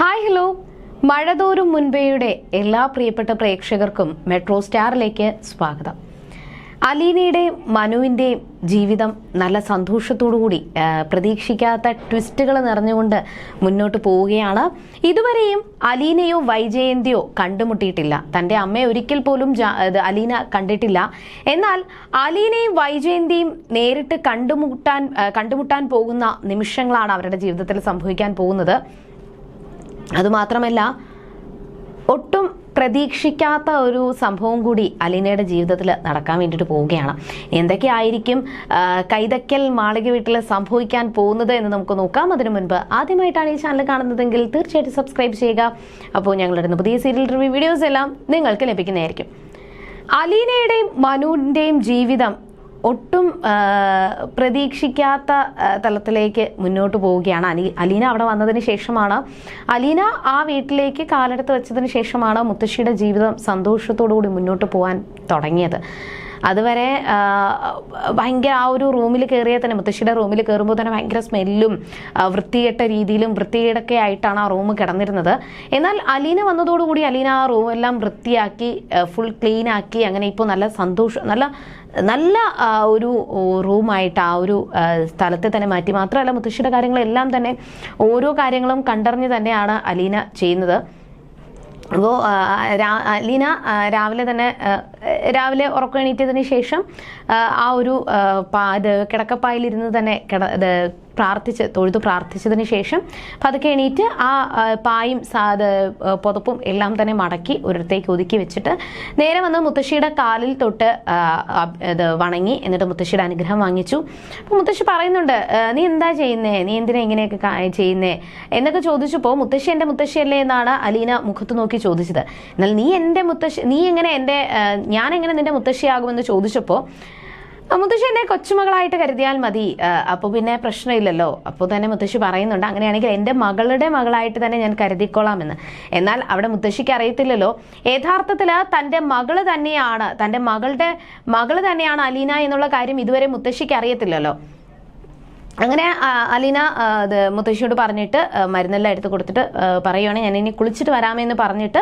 Hi hello മഴതോറും മുൻപേയുടെ എല്ലാ പ്രിയപ്പെട്ട പ്രേക്ഷകർക്കും മെട്രോ സ്റ്റാറിലേക്ക് സ്വാഗതം. അലീനയുടെയും മനുവിന്റെയും ജീവിതം നല്ല സന്തോഷത്തോടുകൂടി കൂടി പ്രതീക്ഷിക്കാത്ത ട്വിസ്റ്റുകൾ നിറഞ്ഞുകൊണ്ട് മുന്നോട്ട് പോവുകയാണ്. ഇതുവരെയും അലീനയോ വൈജയന്തിയോ കണ്ടുമുട്ടിയിട്ടില്ല. തന്റെ അമ്മയെ ഒരിക്കൽ പോലും അലീന കണ്ടിട്ടില്ല. എന്നാൽ അലീനയും വൈജയന്തിയും നേരിട്ട് കണ്ടുമുട്ടാൻ കണ്ടുമുട്ടാൻ പോകുന്ന നിമിഷങ്ങളാണ് അവരുടെ ജീവിതത്തിൽ സംഭവിക്കാൻ പോകുന്നത്. അതുമാത്രമല്ല ഒട്ടും പ്രതീക്ഷിക്കാത്ത ഒരു സംഭവം കൂടി അലീനയുടെ ജീവിതത്തിൽ നടക്കാൻ വേണ്ടിയിട്ട് പോവുകയാണ്. എന്തൊക്കെയായിരിക്കും കൈതക്കൽ മാളിക വീട്ടിൽ സംഭവിക്കാൻ പോകുന്നത് എന്ന് നമുക്ക് നോക്കാം. അതിനു മുൻപ് ആദ്യമായിട്ടാണ് ഈ ചാനൽ കാണുന്നതെങ്കിൽ തീർച്ചയായിട്ടും സബ്സ്ക്രൈബ് ചെയ്യുക. അപ്പോൾ ഞങ്ങളുടെ പുതിയ സീരിയൽ റിവ്യൂ വീഡിയോസ് എല്ലാം നിങ്ങൾക്ക് ലഭിക്കുന്നതായിരിക്കും. അലീനയുടെയും മനുവിന്റെയും ജീവിതം ഒട്ടും പ്രതീക്ഷിക്കാത്ത തലത്തിലേക്ക് മുന്നോട്ട് പോവുകയാണ് അലി അലീന അവിടെ വന്നതിന് ശേഷമാണ്. അലീന ആ വീട്ടിലേക്ക് കാലെടുത്ത് വെച്ചതിന് ശേഷമാണ് മുത്തശ്ശിയുടെ ജീവിതം സന്തോഷത്തോടു കൂടി മുന്നോട്ട് പോകാൻ തുടങ്ങിയത്. അതുവരെ ഭയങ്കര ആ ഒരു റൂമിൽ കയറിയാൽ തന്നെ മുത്തശ്ശിയുടെ റൂമിൽ കയറുമ്പോൾ തന്നെ ഭയങ്കര സ്മെല്ലും വൃത്തികെട്ട രീതിയിലും വൃത്തികേടൊക്കെ ആയിട്ടാണ് ആ റൂം കിടന്നിരുന്നത്. എന്നാൽ അലീന വന്നതോടുകൂടി അലീന ആ റൂം എല്ലാം വൃത്തിയാക്കി ഫുൾ ക്ലീൻ ആക്കി അങ്ങനെ ഇപ്പോൾ നല്ല സന്തോഷം നല്ല നല്ല ഒരു റൂമായിട്ട് ആ ഒരു സ്ഥലത്തെ തന്നെ മാറ്റി. മാത്രമല്ല മുത്തശ്ശിയുടെ കാര്യങ്ങളെല്ലാം തന്നെ ഓരോ കാര്യങ്ങളും കണ്ടറിഞ്ഞ് തന്നെയാണ് അലീന ചെയ്യുന്നത്. അപ്പോൾ അലീന ആ, രാവിലെ തന്നെ രാവിലെ ഉറക്കം എണീറ്റതിന് ശേഷം ആ, ഒരു ഇത് കിടക്കപ്പായിലിരുന്ന് തന്നെ കിട പ്രാർത്ഥിച്ച് തൊഴുതു പ്രാർത്ഥിച്ചതിന് ശേഷം പതുക്കെ എണീറ്റ് ആ പായും പുതപ്പും എല്ലാം തന്നെ മടക്കി ഒരിടത്തേക്ക് ഒതുക്കി വെച്ചിട്ട് നേരെ വന്ന് മുത്തശ്ശിയുടെ കാലിൽ തൊട്ട് ഇത് വണങ്ങി എന്നിട്ട് മുത്തശ്ശിയുടെ അനുഗ്രഹം വാങ്ങിച്ചു. അപ്പോൾ മുത്തശ്ശി പറയുന്നുണ്ട് നീ എന്താ ചെയ്യുന്നേ? നീ എന്തിനാ ഇങ്ങനെയൊക്കെ ചെയ്യുന്നേ? എന്നൊക്കെ ചോദിച്ചപ്പോൾ മുത്തശ്ശി എന്റെ മുത്തശ്ശിയല്ലേ എന്നാണ് അലീന മുഖത്ത് നോക്കി ചോദിച്ചത്. എന്നാൽ നീ എന്റെ മുത്തശ്ശി നീ എങ്ങനെ എന്റെ ഞാൻ എങ്ങനെ നിന്റെ മുത്തശ്ശിയാകുമെന്ന് ചോദിച്ചപ്പോൾ മുത്തശ്ശി എന്നെ കൊച്ചുമകളായിട്ട് കരുതിയാൽ മതി. അപ്പോൾ പിന്നെ പ്രശ്നമില്ലല്ലോ. അപ്പോൾ തന്നെ മുത്തശ്ശി പറയുന്നുണ്ട് അങ്ങനെയാണെങ്കിൽ എന്റെ മകളുടെ മകളായിട്ട് തന്നെ ഞാൻ കരുതിക്കോളാമെന്ന് എന്നാൽ അവിടെ മുത്തശ്ശിക്ക് അറിയത്തില്ലല്ലോ. യഥാർത്ഥത്തിൽ തന്റെ മകൾ തന്നെയാണ് തന്റെ മകളുടെ മകൾ തന്നെയാണ് അലീന എന്നുള്ള കാര്യം ഇതുവരെ മുത്തശ്ശിക്ക് അറിയത്തില്ലല്ലോ. അങ്ങനെ അലീന മുത്തശ്ശിയോട് പറഞ്ഞിട്ട് മരുന്നെല്ലാം എടുത്ത് കൊടുത്തിട്ട് പറയുവാണെങ്കിൽ പറയുവാണ് ഞാൻ ഇനി കുളിച്ചിട്ട് വരാമെന്ന് പറഞ്ഞിട്ട്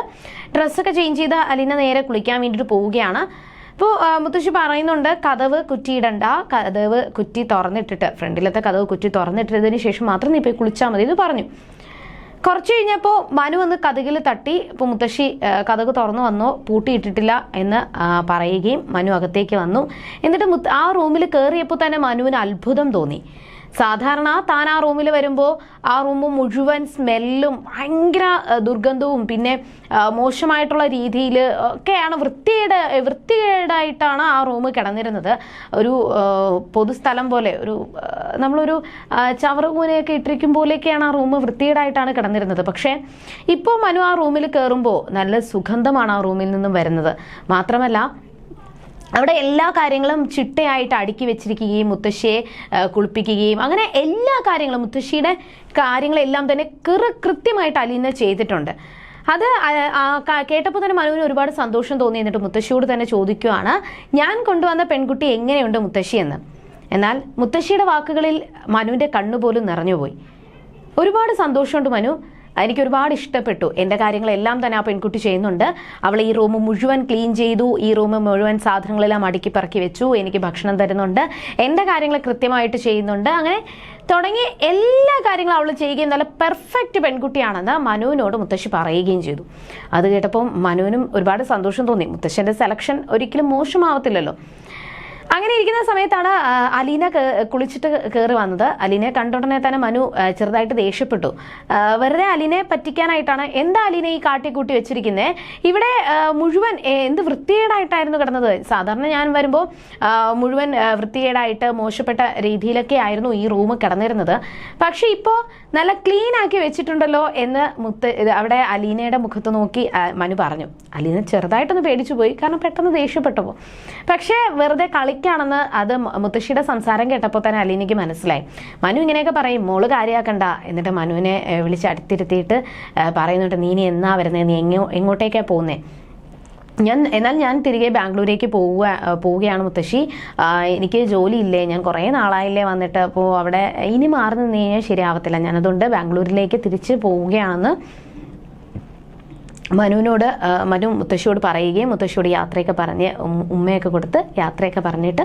ഡ്രസ്സൊക്കെ ചേഞ്ച് ചെയ്ത് അലീന നേരെ കുളിക്കാൻ വേണ്ടിയിട്ട് പോവുകയാണ്. അപ്പോൾ മുത്തശ്ശി പറയുന്നുണ്ട് കഥവ് കുറ്റിയിടണ്ട. കഥവ് കുറ്റി തുറന്നിട്ടിട്ട് ഫ്രണ്ടിലത്തെ കഥവ് കുറ്റി തുറന്നിട്ടതിന് ശേഷം മാത്രം നീ പോയി കുളിച്ചാൽ മതി എന്ന് പറഞ്ഞു. കുറച്ച് കഴിഞ്ഞപ്പോൾ മനു വന്ന് കഥകിൽ തട്ടി. ഇപ്പോൾ മുത്തശ്ശി കഥക് തുറന്നു വന്നോ. പൂട്ടിയിട്ടിട്ടില്ല എന്ന് പറയുകയും മനു അകത്തേക്ക് വന്നു. എന്നിട്ട് ആ റൂമിൽ കയറിയപ്പോൾ തന്നെ മനുവിന് അത്ഭുതം തോന്നി. സാധാരണ താൻ ആ റൂമിൽ വരുമ്പോൾ ആ റൂം മുഴുവൻ സ്മെല്ലും ഭയങ്കര ദുർഗന്ധവും പിന്നെ മോശമായിട്ടുള്ള രീതിയിൽ ഒക്കെയാണ് വൃത്തിയുടെ വൃത്തികേടായിട്ടാണ് ആ റൂം കിടന്നിരുന്നത്. ഒരു പൊതുസ്ഥലം പോലെ ഒരു നമ്മളൊരു ചവറുകൂനയൊക്കെ ഇട്ടിരിക്കും പോലെയൊക്കെയാണ് ആ റൂം വൃത്തികേടായിട്ടാണ് കിടന്നിരുന്നത്. പക്ഷേ ഇപ്പോൾ മനു ആ റൂമിൽ കയറുമ്പോൾ നല്ല സുഗന്ധമാണ് ആ റൂമിൽ നിന്നും വരുന്നത്. മാത്രമല്ല അവിടെ എല്ലാ കാര്യങ്ങളും ചിട്ടയായിട്ട് അടുക്കി വെച്ചിരിക്കുകയും മുത്തശ്ശിയെ കുളിപ്പിക്കുകയും അങ്ങനെ എല്ലാ കാര്യങ്ങളും മുത്തശ്ശിയുടെ കാര്യങ്ങളെല്ലാം തന്നെ കൃ കൃത്യമായിട്ട് അലീന ചെയ്തിട്ടുണ്ട്. അത് കേട്ടപ്പോൾ തന്നെ മനുവിന് ഒരുപാട് സന്തോഷം തോന്നി എന്നിട്ട് മുത്തശ്ശിയോട് തന്നെ ചോദിക്കുവാണ് ഞാൻ കൊണ്ടുവന്ന പെൺകുട്ടി എങ്ങനെയുണ്ട് മുത്തശ്ശി എന്ന്? എന്നാൽ മുത്തശ്ശിയുടെ വാക്കുകളിൽ മനുവിന്റെ കണ്ണുപോലും നിറഞ്ഞുപോയി. ഒരുപാട് സന്തോഷമുണ്ട് മനു. എനിക്ക് ഒരുപാട് ഇഷ്ടപ്പെട്ടു. എന്റെ കാര്യങ്ങളെല്ലാം തന്നെ ആ പെൺകുട്ടി ചെയ്യുന്നുണ്ട്. അവൾ ഈ റൂം മുഴുവൻ ക്ലീൻ ചെയ്തു. ഈ റൂം മുഴുവൻ സാധനങ്ങളെല്ലാം അടുക്കി പറക്കി വെച്ചു. എനിക്ക് ഭക്ഷണം തരുന്നുണ്ട്. എന്റെ കാര്യങ്ങൾ കൃത്യമായിട്ട് ചെയ്യുന്നുണ്ട്. അങ്ങനെ തുടങ്ങി എല്ലാ കാര്യങ്ങളും അവൾ ചെയ്യുകയും നല്ല പെർഫെക്റ്റ് പെൺകുട്ടിയാണെന്ന് മനുവിനോട് മുത്തശ്ശി പറയുകയും ചെയ്തു. അത് കേട്ടപ്പോൾ മനുവിനും ഒരുപാട് സന്തോഷം തോന്നി. മുത്തശ്ശന്റെ സെലക്ഷൻ ഒരിക്കലും മോശമാവത്തില്ലല്ലോ. അങ്ങനെ ഇരിക്കുന്ന സമയത്താണ് അലീന കുളിച്ചിട്ട് കയറി വന്നത്. അലീനെ കണ്ടുടനെ തന്നെ മനു ചെറുതായിട്ട് ദേഷ്യപ്പെട്ടു. വെറുതെ അലീനെ പറ്റിക്കാനായിട്ടാണ് എന്താ അലീന ഈ കാട്ടിക്കൂട്ടി വെച്ചിരിക്കുന്നത് ഇവിടെ മുഴുവൻ എന്ത് വൃത്തികേടായിട്ടായിരുന്നു കിടന്നത്? സാധാരണ ഞാൻ വരുമ്പോൾ മുഴുവൻ വൃത്തികേടായിട്ട് മോശപ്പെട്ട രീതിയിലൊക്കെ ആയിരുന്നു ഈ റൂം കിടന്നിരുന്നത്. പക്ഷേ ഇപ്പോൾ നല്ല ക്ലീൻ ആക്കി വെച്ചിട്ടുണ്ടല്ലോ എന്ന് മുത്ത് അവിടെ അലീനയുടെ മുഖത്ത് നോക്കി മനു പറഞ്ഞു. അലീന ചെറുതായിട്ടൊന്ന് പേടിച്ചു പോയി കാരണം പെട്ടെന്ന് ദേഷ്യപ്പെട്ടപ്പോൾ പക്ഷേ വെറുതെ കളിക്കാണെന്ന് അത് മുത്തശ്ശിയുടെ സംസാരം കേട്ടപ്പോൾ തന്നെ അലീനയ്ക്ക് മനസ്സിലായി. മനു ഇങ്ങനെയൊക്കെ പറയും മോൾ കാര്യമാക്കണ്ട എന്നിട്ട് മനുവിനെ വിളിച്ച് അടുത്തിരുത്തിയിട്ട് പറയുന്നുണ്ട് നീ ഇനി എന്നാ വരുന്നത് നീ എങ്ങോ എങ്ങോട്ടേക്കാണ് പോകുന്നേ ഞാൻ എന്നാൽ ഞാൻ തിരികെ ബാംഗ്ലൂരേക്ക് പോവുക പോവുകയാണ് മുത്തശ്ശി. എനിക്ക് ജോലി ഇല്ലേ ഞാൻ കുറേ നാളായില്ലേ വന്നിട്ട്. അപ്പോൾ അവിടെ ഇനി മാറി നിന്ന് കഴിഞ്ഞാൽ ശരിയാവത്തില്ല. ഞാനതുകൊണ്ട് ബാംഗ്ലൂരിലേക്ക് തിരിച്ച് പോവുകയാണെന്ന് മനുവിനോട് മനു മുത്തശ്ശിയോട് പറയുകയും മുത്തശ്ശിയോട് യാത്രയൊക്കെ പറഞ്ഞ് ഉമ്മയൊക്കെ കൊടുത്ത് യാത്രയൊക്കെ പറഞ്ഞിട്ട്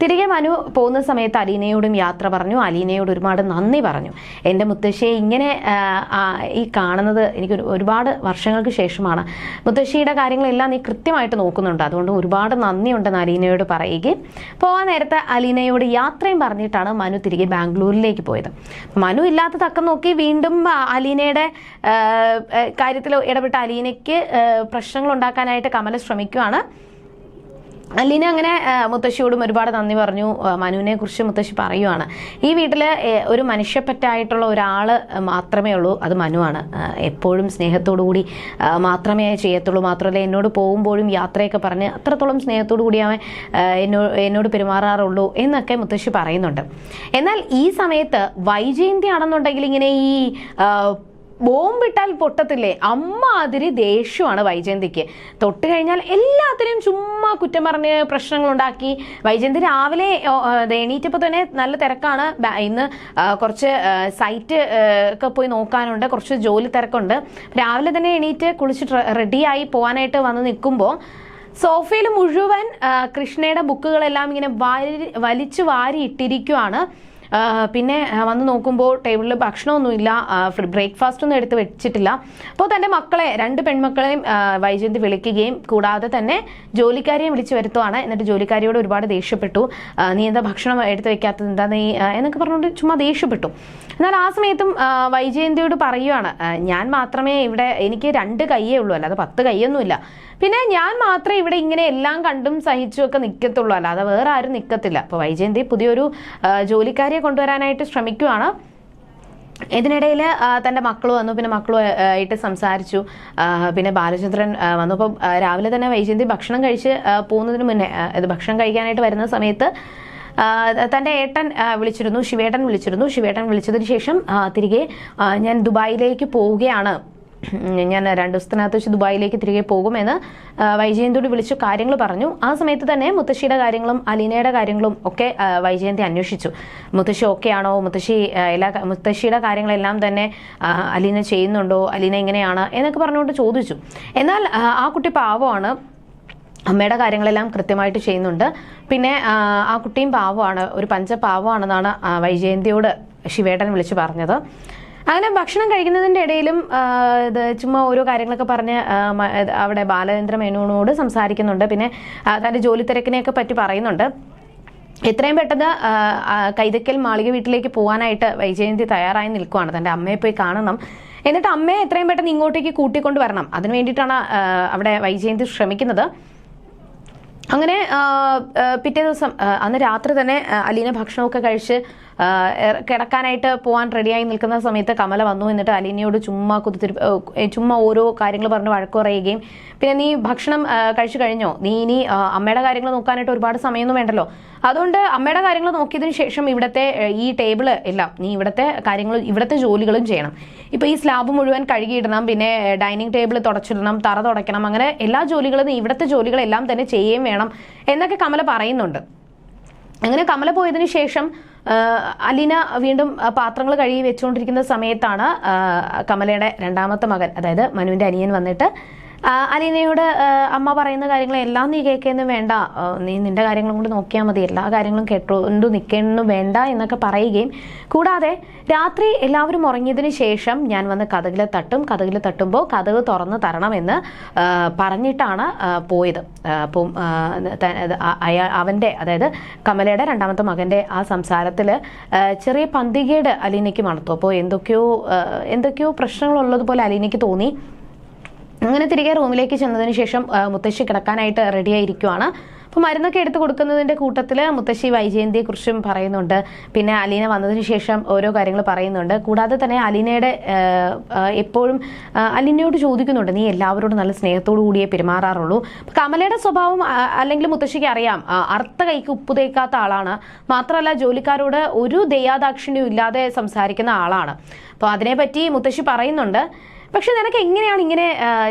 തിരികെ മനു പോകുന്ന സമയത്ത് അലീനയോടും യാത്ര പറഞ്ഞു. അലീനയോട് ഒരുപാട് നന്ദി പറഞ്ഞു. എന്റെ മുത്തശ്ശിയെ ഇങ്ങനെ ഈ കാണുന്നത് എനിക്ക് ഒരുപാട് വർഷങ്ങൾക്ക് ശേഷമാണ്. മുത്തശ്ശിയുടെ കാര്യങ്ങളെല്ലാം നീ കൃത്യമായിട്ട് നോക്കുന്നുണ്ട്. അതുകൊണ്ട് ഒരുപാട് നന്ദിയുണ്ടെന്ന് അലീനയോട് പറയുകയും പോകാൻ നേരത്തെ അലീനയോട് യാത്രയും പറഞ്ഞിട്ടാണ് മനു തിരികെ ബാംഗ്ലൂരിലേക്ക് പോയത്. മനു ഇല്ലാത്ത തക്കം നോക്കി വീണ്ടും അലീനയുടെ കാര്യത്തിൽ ഇടപെട്ട അലീനയ്ക്ക് പ്രശ്നങ്ങൾ ഉണ്ടാക്കാനായിട്ട് കമല ശ്രമിക്കുകയാണ് അലീന അങ്ങനെ മുത്തശ്ശിയോടും ഒരുപാട് നന്ദി പറഞ്ഞു. മനുവിനെ കുറിച്ച് മുത്തശ്ശി പറയുവാണ്. ഈ വീട്ടിൽ ഒരു മനുഷ്യപ്പറ്റായിട്ടുള്ള ഒരാൾ മാത്രമേ ഉള്ളൂ അത് മനുവാണ്. എപ്പോഴും സ്നേഹത്തോടു കൂടി മാത്രമേ ചെയ്യത്തുള്ളൂ. മാത്രമല്ല എന്നോട് പോകുമ്പോഴും യാത്രയൊക്കെ പറഞ്ഞ് അത്രത്തോളം സ്നേഹത്തോടു കൂടി അവൻ എന്നോ എന്നോട് പെരുമാറാറുള്ളൂ എന്നൊക്കെ മുത്തശ്ശി പറയുന്നുണ്ട്. എന്നാൽ ഈ സമയത്ത് വൈജയന്തി ആണെന്നുണ്ടെങ്കിൽ ഇങ്ങനെ ഈ ബോംബിട്ടാൽ പൊട്ടത്തില്ലേ? അമ്മാതിരി ദേഷ്യമാണ് വൈജയന്തിക്ക്. തൊട്ട് കഴിഞ്ഞാൽ എല്ലാത്തിനും ചുമ്മാ കുറ്റം പറഞ്ഞ് പ്രശ്നങ്ങൾ ഉണ്ടാക്കി വൈജയന്തി രാവിലെ എണീറ്റപ്പോൾ തന്നെ നല്ല തിരക്കാണ്. ഇന്ന് കുറച്ച് സൈറ്റ് ഒക്കെ പോയി നോക്കാനുണ്ട്. കുറച്ച് ജോലി തിരക്കുണ്ട്. രാവിലെ തന്നെ എണീറ്റ് കുളിച്ച് റെഡിയായി പോകാനായിട്ട് വന്ന് നിൽക്കുമ്പോൾ സോഫയിൽ മുഴുവൻ കൃഷ്ണയുടെ ബുക്കുകളെല്ലാം ഇങ്ങനെ വലിച്ചു വാരി ഇട്ടിരിക്കുവാണ് പിന്നെ വന്ന് നോക്കുമ്പോൾ ടേബിളിൽ ഭക്ഷണമൊന്നുമില്ല. ബ്രേക്ക്ഫാസ്റ്റ് ഒന്നും എടുത്ത് വെച്ചിട്ടില്ല. അപ്പോൾ തന്റെ മക്കളെ രണ്ട് പെൺമക്കളെയും വൈജയന്തി വിളിക്കുകയും കൂടാതെ തന്നെ ജോലിക്കാരെയും വിളിച്ചു വരുത്തുവാണ്. എന്നിട്ട് ജോലിക്കാരിയോട് ഒരുപാട് ദേഷ്യപ്പെട്ടു. നീ എന്താ ഭക്ഷണം എടുത്ത് വെക്കാത്തത്? എന്താ നീ എന്നൊക്കെ പറഞ്ഞുകൊണ്ട് ചുമ്മാ ദേഷ്യപ്പെട്ടു. എന്നാൽ ആ സമയത്തും വൈജയന്തിയോട് പറയുവാണ് ഞാൻ മാത്രമേ ഇവിടെ എനിക്ക് രണ്ട് കൈയേ ഉള്ളൂ. അല്ലാതെ പത്ത് കൈയൊന്നുമില്ല. പിന്നെ ഞാൻ മാത്രമേ ഇവിടെ ഇങ്ങനെ എല്ലാം കണ്ടും സഹിച്ചും ഒക്കെ നിൽക്കത്തുള്ളൂ അല്ലാതെ വേറെ ആരും നിൽക്കത്തില്ല അപ്പോൾ വൈജയന്തി പുതിയൊരു ജോലിക്കാരെ കൊണ്ടുവരാനായിട്ട് ശ്രമിക്കുവാണ്. ഇതിനിടയിൽ തന്റെ മക്കൾ വന്നു. പിന്നെ മക്കളും ആ, ആയിട്ട് സംസാരിച്ചു. പിന്നെ ബാലചന്ദ്രൻ വന്നു. അപ്പം രാവിലെ തന്നെ വൈജയന്തി ഭക്ഷണം കഴിച്ച് പോകുന്നതിന് മുന്നേ ഇത് ഭക്ഷണം കഴിക്കാനായിട്ട് വരുന്ന സമയത്ത് തന്റെ ഏട്ടൻ വിളിച്ചിരുന്നു ശിവേട്ടൻ വിളിച്ചിരുന്നു. ശിവേട്ടൻ വിളിച്ചതിന് ശേഷം തിരികെ ഞാൻ ദുബായിലേക്ക് പോവുകയാണ്. ഞാൻ രണ്ട് ദിവസത്തിനകത്ത് വെച്ച് ദുബായിലേക്ക് തിരികെ പോകുമെന്ന് വൈജയന്തിയോട് വിളിച്ചു കാര്യങ്ങൾ പറഞ്ഞു. ആ സമയത്ത് തന്നെ മുത്തശ്ശിയുടെ കാര്യങ്ങളും അലീനയുടെ കാര്യങ്ങളും ഒക്കെ വൈജയന്തി അന്വേഷിച്ചു. മുത്തശ്ശി ഓക്കെ ആണോ? മുത്തശ്ശി എല്ലാ മുത്തശ്ശിയുടെ കാര്യങ്ങളെല്ലാം തന്നെ അലീന ചെയ്യുന്നുണ്ടോ? അലീന എങ്ങനെയാണ്? എന്നൊക്കെ പറഞ്ഞുകൊണ്ട് ചോദിച്ചു. എന്നാൽ ആ, കുട്ടി പാവമാണ്. അമ്മയുടെ കാര്യങ്ങളെല്ലാം കൃത്യമായിട്ട് ചെയ്യുന്നുണ്ട്. പിന്നെ ആ, കുട്ടിയും പാവമാണ്. ഒരു പഞ്ച പാവമാണെന്നാണ് വൈജയന്തിയോട് ശിവേട്ടൻ വിളിച്ചു പറഞ്ഞത്. അങ്ങനെ ഭക്ഷണം കഴിക്കുന്നതിന്റെ ഇടയിലും ഇത് ചുമ്മാ ഓരോ കാര്യങ്ങളൊക്കെ പറഞ്ഞ് അവിടെ ബാലചന്ദ്ര മേനോനോട് സംസാരിക്കുന്നുണ്ട്. പിന്നെ തന്റെ ജോലി തിരക്കിനെയൊക്കെ പറ്റി പറയുന്നുണ്ട്. എത്രയും പെട്ടെന്ന് കൈതക്കൽ മാളിക വീട്ടിലേക്ക് പോകാനായിട്ട് വൈജയന്തി തയ്യാറായി നിൽക്കുവാണ്. തന്റെ അമ്മയെ പോയി കാണണം. എന്നിട്ട് അമ്മയെ എത്രയും പെട്ടെന്ന് ഇങ്ങോട്ടേക്ക് കൂട്ടിക്കൊണ്ട് വരണം. അതിന് വേണ്ടിയിട്ടാണ് അവിടെ വൈജയന്തി ശ്രമിക്കുന്നത്. അങ്ങനെ പിറ്റേ ദിവസം അന്ന് രാത്രി തന്നെ അലീന ഭക്ഷണമൊക്കെ കഴിച്ച് കിടക്കാനായിട്ട് പോകാൻ റെഡിയായി നിൽക്കുന്ന സമയത്ത് കമല വന്നു എന്നിട്ട് അലീനയോട് ചുമ്മാ കുത്തിരി ചുമ്മാ ഓരോ കാര്യങ്ങൾ പറഞ്ഞ് വഴക്ക് പറയുകയും പിന്നെ നീ ഭക്ഷണം കഴിച്ചു കഴിഞ്ഞോ? നീ ഇനി അമ്മയുടെ കാര്യങ്ങൾ നോക്കാനായിട്ട് ഒരുപാട് സമയമൊന്നും വേണ്ടല്ലോ. അതുകൊണ്ട് അമ്മയുടെ കാര്യങ്ങൾ നോക്കിയതിന് ശേഷം ഇവിടുത്തെ ഈ ടേബിൾ എല്ലാം നീ ഇവിടുത്തെ കാര്യങ്ങൾ ഇവിടുത്തെ ജോലികളും ചെയ്യണം. ഇപ്പൊ ഈ സ്ലാബ് മുഴുവൻ കഴുകിയിടണം പിന്നെ ഡൈനിങ് ടേബിൾ തുടച്ചിടണം തറ തുടയ്ക്കണം അങ്ങനെ എല്ലാ ജോലികളും നീ ഇവിടുത്തെ ജോലികളെല്ലാം തന്നെ ചെയ്യുകയും വേണം എന്നൊക്കെ കമല പറയുന്നുണ്ട്. അങ്ങനെ കമല പോയതിനു ശേഷം അലീന വീണ്ടും പാത്രങ്ങൾ കഴുകി വെച്ചുകൊണ്ടിരിക്കുന്ന സമയത്താണ് കമലയുടെ രണ്ടാമത്തെ മകൻ അതായത് മനുവിന്റെ അനിയൻ വന്നിട്ട് അലീനയോട് അമ്മ പറയുന്ന കാര്യങ്ങളെല്ലാം നീ കേൾക്കുന്നു വേണ്ട. നീ നിന്റെ കാര്യങ്ങളും കൊണ്ട് നോക്കിയാൽ മതി. എല്ലാ കാര്യങ്ങളും കേട്ടോണ്ട് നിൽക്കുന്നു വേണ്ട എന്നൊക്കെ പറയുകയും കൂടാതെ രാത്രി എല്ലാവരും ഉറങ്ങിയതിന് ശേഷം ഞാൻ വന്ന് കഥകിൽ തട്ടും കഥകിൽ തട്ടുമ്പോൾ കഥക് തുറന്ന് തരണമെന്ന് പറഞ്ഞിട്ടാണ് പോയത്. അപ്പം ആ, ത- അത് അ- അയാ അവന്റെ അതായത് കമലയുടെ രണ്ടാമത്തെ മകന്റെ ആ സംസാരത്തിൽ ചെറിയ പന്തികേട് അലീനയ്ക്ക് മണത്തു. അപ്പോൾ എന്തൊക്കെയോ എന്തൊക്കെയോ പ്രശ്നങ്ങളുള്ളതുപോലെ അലീനയ്ക്ക് തോന്നി. അങ്ങനെ തിരികെ റൂമിലേക്ക് ചെന്നതിന് ശേഷം മുത്തശ്ശി കിടക്കാനായിട്ട് റെഡിയായിരിക്കുവാണ് അപ്പോൾ മരുന്നൊക്കെ എടുത്തു കൊടുക്കുന്നതിന്റെ കൂട്ടത്തിൽ മുത്തശ്ശി വൈജയന്തിയെക്കുറിച്ചും പറയുന്നുണ്ട്. പിന്നെ അലീന വന്നതിന് ശേഷം ഓരോ കാര്യങ്ങൾ പറയുന്നുണ്ട്. കൂടാതെ തന്നെ അലീനയുടെ എപ്പോഴും അലീനയോട് ചോദിക്കുന്നുണ്ട് നീ എല്ലാവരോടും നല്ല സ്നേഹത്തോടു കൂടിയേ പെരുമാറാറുള്ളൂ. അപ്പോൾ കമലയുടെ സ്വഭാവം അല്ലെങ്കിൽ മുത്തശ്ശിക്ക് അറിയാം അർത്ത കൈക്ക് ഉപ്പ് തേക്കാത്ത ആളാണ്. മാത്രമല്ല ജോലിക്കാരോട് ഒരു ദയാദാക്ഷിണ്യവും ഇല്ലാതെ സംസാരിക്കുന്ന ആളാണ്. അപ്പോൾ അതിനെപ്പറ്റി മുത്തശ്ശി പറയുന്നുണ്ട്. പക്ഷെ നിനക്ക് എങ്ങനെയാണ് ഇങ്ങനെ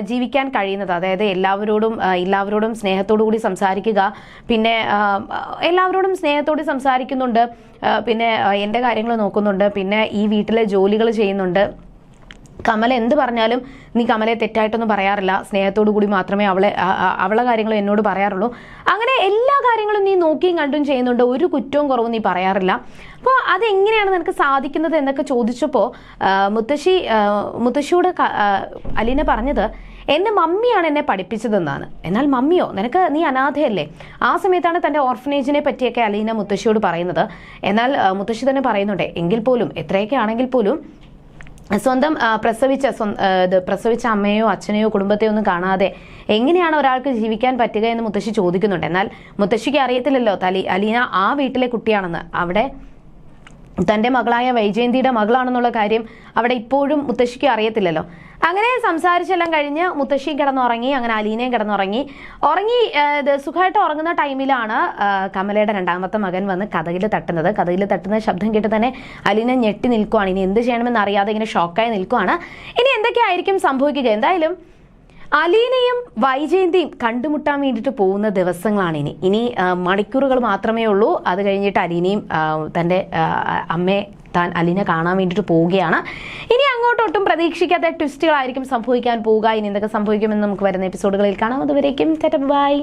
ജീവിക്കാൻ കഴിയുന്നത്? അതായത് എല്ലാവരോടും എല്ലാവരോടും സ്നേഹത്തോടു കൂടി സംസാരിക്കുക പിന്നെ എല്ലാവരോടും സ്നേഹത്തോടെ സംസാരിക്കുന്നുണ്ട് പിന്നെ എന്റെ കാര്യങ്ങൾ നോക്കുന്നുണ്ട് പിന്നെ ഈ വീട്ടിലെ ജോലികൾ ചെയ്യുന്നുണ്ട്. കമല എന്ത് പറഞ്ഞാലും നീ കമലയെ തെറ്റായിട്ടൊന്നും പറയാറില്ല. സ്നേഹത്തോടു കൂടി മാത്രമേ അവളെ അവളെ കാര്യങ്ങൾ എന്നോട് പറയാറുള്ളൂ. അങ്ങനെ എല്ലാ കാര്യങ്ങളും നീ നോക്കിയും കണ്ടും ചെയ്യുന്നുണ്ട്. ഒരു കുറ്റവും കുറവും നീ പറയാറില്ല. അപ്പോൾ അതെങ്ങനെയാണ് നിനക്ക് സാധിക്കുന്നത് എന്നൊക്കെ ചോദിച്ചപ്പോൾ മുത്തശ്ശി മുത്തശ്ശിയോട് അലീന പറഞ്ഞത് എന്റെ മമ്മിയാണ് എന്നെ പഠിപ്പിച്ചതെന്നാണ്. എന്നാൽ മമ്മിയോ നിനക്ക് നീ അനാഥയല്ലേ? ആ സമയത്താണ് തന്റെ ഓർഫനേജിനെ പറ്റിയൊക്കെ അലീന മുത്തശ്ശിയോട് പറയുന്നത്. എന്നാൽ മുത്തശ്ശി തന്നെ പറയുന്നുണ്ട് എങ്കിൽ പോലും എത്രയൊക്കെ ആണെങ്കിൽ പോലും സ്വന്തം പ്രസവിച്ച ഇത് പ്രസവിച്ച അമ്മയോ അച്ഛനെയോ കുടുംബത്തെയോ ഒന്നും കാണാതെ എങ്ങനെയാണ് ഒരാൾക്ക് ജീവിക്കാൻ പറ്റുക എന്ന് മുത്തശ്ശി ചോദിക്കുന്നുണ്ട്. എന്നാൽ മുത്തശ്ശിക്ക് അറിയത്തില്ലല്ലോ തലി അലീന ആ വീട്ടിലെ കുട്ടിയാണെന്ന്. അവിടെ തന്റെ മകളായ വൈജയന്തിയുടെ മകളാണെന്നുള്ള കാര്യം അവിടെ ഇപ്പോഴും മുത്തശ്ശിക്ക് അറിയത്തില്ലല്ലോ. അങ്ങനെ സംസാരിച്ചെല്ലാം കഴിഞ്ഞ് മുത്തശ്ശിയും കിടന്നുറങ്ങി അങ്ങനെ അലീനയും കിടന്നുറങ്ങി. ഉറങ്ങി സുഖമായിട്ട് ഉറങ്ങുന്ന ടൈമിലാണ് കമലയുടെ രണ്ടാമത്തെ മകൻ വന്ന് കഥയിൽ തട്ടുന്നത്. കഥയിൽ തട്ടുന്ന ശബ്ദം കേട്ട് തന്നെ അലീന ഞെട്ടി നിൽക്കുവാണ്. ഇനി എന്ത് ചെയ്യണമെന്ന് അറിയാതെ ഇങ്ങനെ ഷോക്കായി നിൽക്കുവാണ്. ഇനി എന്തൊക്കെയായിരിക്കും സംഭവിക്കുക? എന്തായാലും അലീനയും വൈജയന്തിയും കണ്ടുമുട്ടാൻ വേണ്ടിയിട്ട് പോകുന്ന ദിവസങ്ങളാണ് ഇനി ഇനി മണിക്കൂറുകൾ മാത്രമേ ഉള്ളൂ. അത് കഴിഞ്ഞിട്ട് അലീനയും തന്റെ അമ്മയെ താൻ അലീന കാണാൻ വേണ്ടിയിട്ട് പോവുകയാണ്. ഇനി അങ്ങോട്ടൊട്ടും പ്രതീക്ഷിക്കാത്ത ട്വിസ്റ്റുകളായിരിക്കും സംഭവിക്കാൻ പോവുക. ഇനി എന്തൊക്കെ സംഭവിക്കുമെന്ന് നമുക്ക് വരുന്ന എപ്പിസോഡുകളിൽ കാണാം. അതുവരേക്കും ബൈ.